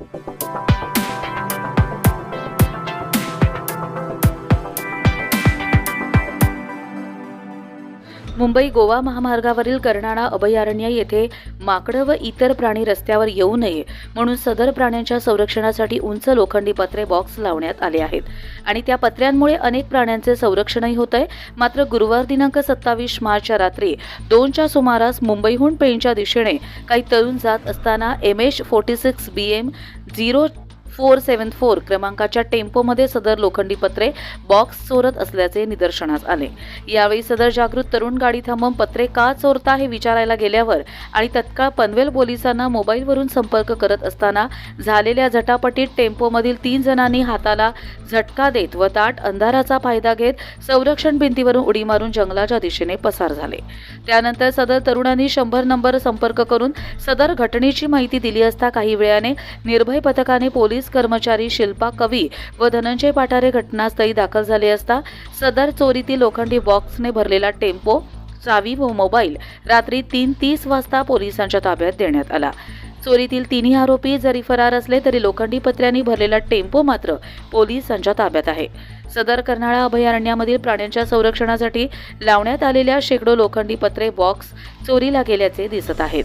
Thank you. Mumbai Goa महामार्गावरील कर्नाळा अभयारण्य येथे माकडं व इतर प्राणी रस्त्यावर येऊ नये म्हणून सदर प्राण्यांच्या संरक्षणासाठी उंच लोखंडी पत्रे बॉक्स लावण्यात आले आहेत. आणि त्या पत्र्यांमुळे अनेक प्राण्यांचे संरक्षणही होत आहे मात्र गुरुवार दिनांक सत्तावीस मार्चच्या रात्री दोनच्या सुमारास मुंबईहून पेणच्या दिशेने काही तरुण जात असताना M H forty six B M zero four seven four क्रमांकाच्या टेम्पोमध्ये सदर लोखंडी पत्रे बॉक्स चोरत असल्याचे निदर्शनास आले. यावेळी सदर जागृत तरुण गाडी थांबवून पत्रे का चोरता हे विचारायला गेल्यावर आणि तत्काळ पनवेल पोलिसांना मोबाईलवरून संपर्क करत असताना झालेल्या झटापटीत टेम्पोमधील तीन जणांनी हाताला झटका देत व ताट अंधाराचा फायदा घेत संरक्षण भिंतीवरून उडी मारून जंगलाच्या दिशेने पसार झाले. त्यानंतर सदर तरुणांनी शंभर नंबर संपर्क करून सदर घटनेची माहिती दिली असता काही वेळाने निर्भय पथकाने पोलीस पोलीस कर्मचारी शिल्पा कवी व धनंजय पाठारे घटनास्थळी दाखल झाले असता सदर चोरीतील लोखंडी बॉक्सने भरलेला टेम्पो चावी व मोबाईल रात्री तीन तीस वाजता पोलिसांच्या ताब्यात देण्यात आला. चोरीतील तिन्ही आरोपी जरी फरार असले तरी लोखंडी पत्र्यांनी भरलेला टेम्पो मात्र पोलिसांच्या ताब्यात आहे. सदर कर्नाळा अभयारण्यामधील प्राण्यांच्या संरक्षणासाठी लावण्यात आलेल्या शेकडो लोखंडी पत्रे बॉक्स चोरीला गेल्याचे दिसत आहेत.